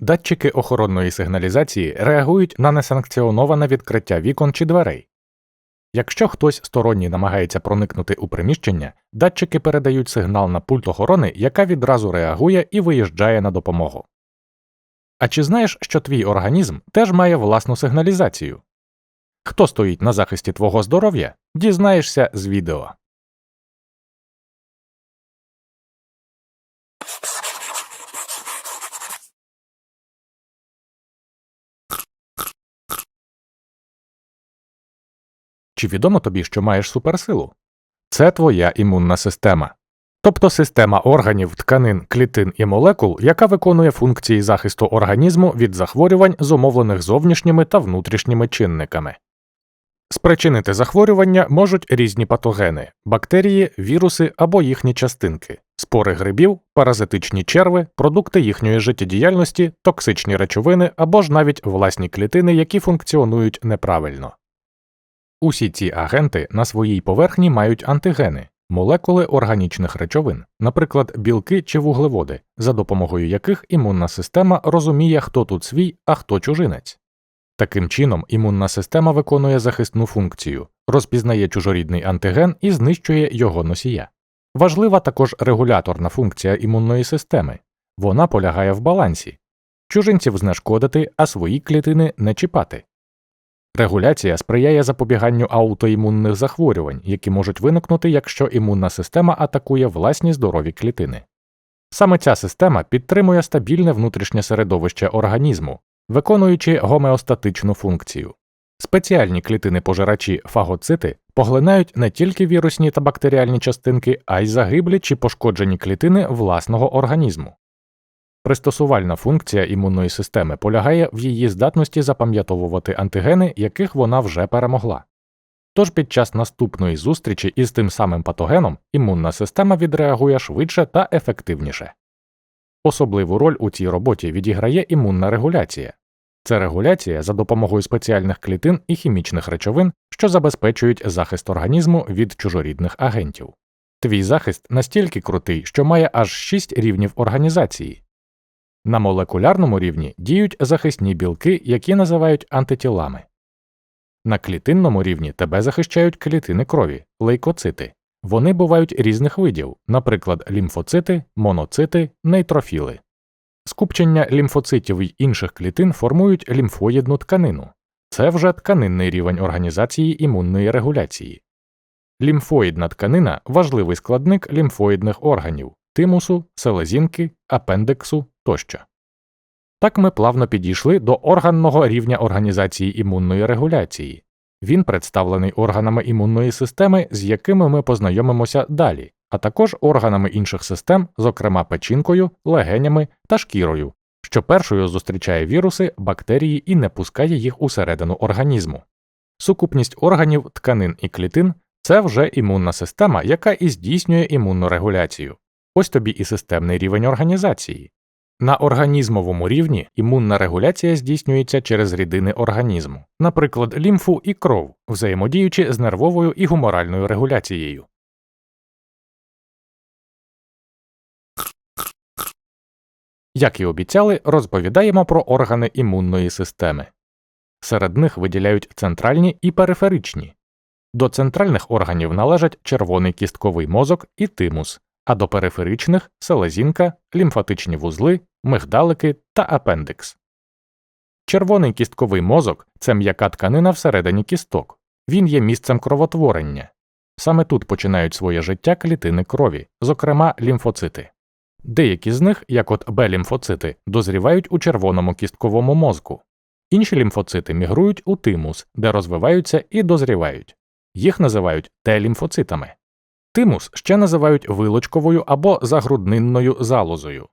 Датчики охоронної сигналізації реагують на несанкціоноване відкриття вікон чи дверей. Якщо хтось сторонній намагається проникнути у приміщення, датчики передають сигнал на пульт охорони, яка відразу реагує і виїжджає на допомогу. А чи знаєш, що твій організм теж має власну сигналізацію? Хто стоїть на захисті твого здоров'я, дізнаєшся з відео. Чи відомо тобі, що маєш суперсилу? Це твоя імунна система. Тобто система органів, тканин, клітин і молекул, яка виконує функції захисту організму від захворювань, зумовлених зовнішніми та внутрішніми чинниками. Спричинити захворювання можуть різні патогени бактерії, віруси або їхні частинки, спори грибів, паразитичні черви, продукти їхньої життєдіяльності, токсичні речовини або ж навіть власні клітини, які функціонують неправильно. Усі ці агенти на своїй поверхні мають антигени, молекули органічних речовин, наприклад, білки чи вуглеводи, за допомогою яких імунна система розуміє, хто тут свій, а хто чужинець. Таким чином, імунна система виконує захисну функцію, розпізнає чужорідний антиген і знищує його носія. Важлива також регуляторна функція імунної системи вона полягає в балансі чужинців знешкодити, а свої клітини не чіпати. Регуляція сприяє запобіганню аутоімунних захворювань, які можуть виникнути, якщо імунна система атакує власні здорові клітини. Саме ця система підтримує стабільне внутрішнє середовище організму, виконуючи гомеостатичну функцію. Спеціальні клітини пожирачі фагоцити поглинають не тільки вірусні та бактеріальні частинки, а й загиблі чи пошкоджені клітини власного організму. Пристосувальна функція імунної системи полягає в її здатності запам'ятовувати антигени, яких вона вже перемогла. Тож під час наступної зустрічі із тим самим патогеном імунна система відреагує швидше та ефективніше. Особливу роль у цій роботі відіграє імунна регуляція це регуляція за допомогою спеціальних клітин і хімічних речовин, що забезпечують захист організму від чужорідних агентів. Твій захист настільки крутий, що має аж 6 рівнів організації. На молекулярному рівні діють захисні білки, які називають антитілами. На клітинному рівні тебе захищають клітини крові, лейкоцити. Вони бувають різних видів, наприклад, лімфоцити, моноцити, нейтрофіли. Скупчення лімфоцитів й інших клітин формують лімфоїдну тканину. Це вже тканинний рівень організації імунної регуляції. Лімфоїдна тканина важливий складник лімфоїдних органів тимусу, селезінки, апендексу тощо. Так ми плавно підійшли до органного рівня організації імунної регуляції. Він представлений органами імунної системи, з якими ми познайомимося далі, а також органами інших систем, зокрема печінкою, легенями та шкірою, що першою зустрічає віруси, бактерії і не пускає їх усередину організму. Сукупність органів, тканин і клітин це вже імунна система, яка і здійснює імунну регуляцію. Ось тобі і системний рівень організації. На організмовому рівні імунна регуляція здійснюється через рідини організму, наприклад, лімфу і кров, взаємодіючи з нервовою і гуморальною регуляцією. Як і обіцяли, розповідаємо про органи імунної системи. Серед них виділяють центральні і периферичні. До центральних органів належать червоний кістковий мозок і тимус, а до периферичних селезінка, лімфатичні вузли, мигдалики та апендикс. Червоний кістковий мозок це м'яка тканина всередині кісток. Він є місцем кровотворення. Саме тут починають своє життя клітини крові, зокрема лімфоцити. Деякі з них, як от Б-лімфоцити, дозрівають у червоному кістковому мозку. Інші лімфоцити мігрують у тимус, де розвиваються і дозрівають. Їх називають Т-лімфоцитами. Тимус ще називають вилочковою або загруднинною залозою.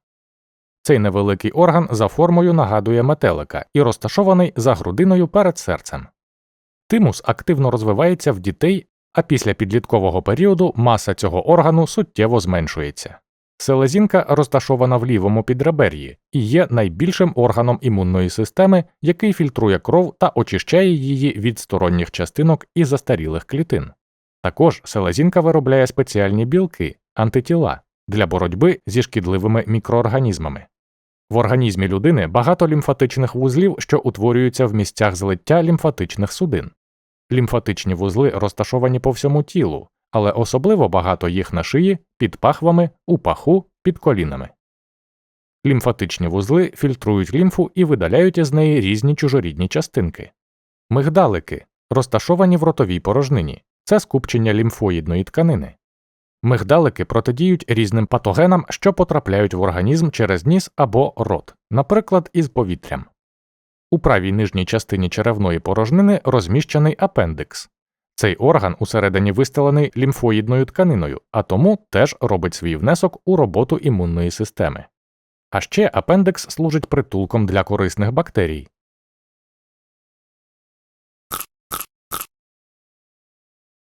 Цей невеликий орган за формою нагадує метелика і розташований за грудиною перед серцем. Тимус активно розвивається в дітей, а після підліткового періоду маса цього органу суттєво зменшується. Селезінка розташована в лівому підребер'ї і є найбільшим органом імунної системи, який фільтрує кров та очищає її від сторонніх частинок і застарілих клітин. Також селезінка виробляє спеціальні білки, антитіла для боротьби зі шкідливими мікроорганізмами. В організмі людини багато лімфатичних вузлів, що утворюються в місцях злиття лімфатичних судин. Лімфатичні вузли розташовані по всьому тілу, але особливо багато їх на шиї, під пахвами, у паху, під колінами. Лімфатичні вузли фільтрують лімфу і видаляють із неї різні чужорідні частинки. Мигдалики розташовані в ротовій порожнині це скупчення лімфоїдної тканини. Мигдалики протидіють різним патогенам, що потрапляють в організм через ніс або рот, наприклад, із повітрям. У правій нижній частині черевної порожнини розміщений апендикс. Цей орган усередині вистелений лімфоїдною тканиною, а тому теж робить свій внесок у роботу імунної системи. А ще апендикс служить притулком для корисних бактерій.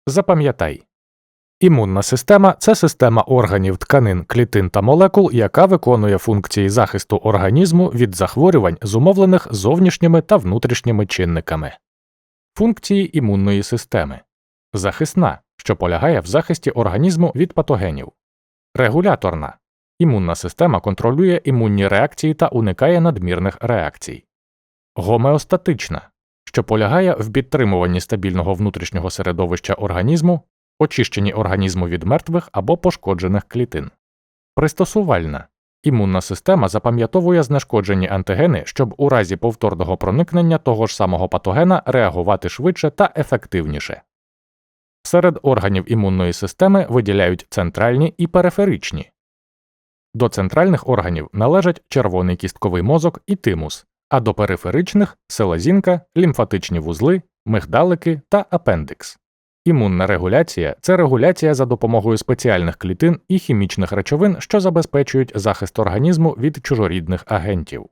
Запам'ятай. Імунна система це система органів, тканин, клітин та молекул, яка виконує функції захисту організму від захворювань, зумовлених зовнішніми та внутрішніми чинниками. Функції імунної системи. Захисна, що полягає в захисті організму від патогенів, регуляторна. Імунна система контролює імунні реакції та уникає надмірних реакцій, гомеостатична, що полягає в підтримуванні стабільного внутрішнього середовища організму очищенні організму від мертвих або пошкоджених клітин. Пристосувальна імунна система запам'ятовує знешкоджені антигени, щоб у разі повторного проникнення того ж самого патогена реагувати швидше та ефективніше. Серед органів імунної системи виділяють центральні і периферичні. До центральних органів належать червоний кістковий мозок і тимус, а до периферичних селезінка, лімфатичні вузли, мигдалики та апендикс. Імунна регуляція це регуляція за допомогою спеціальних клітин і хімічних речовин, що забезпечують захист організму від чужорідних агентів.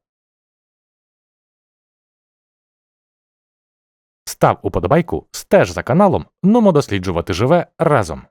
Став уподобайку, стеж за каналом, нумо досліджувати живе разом.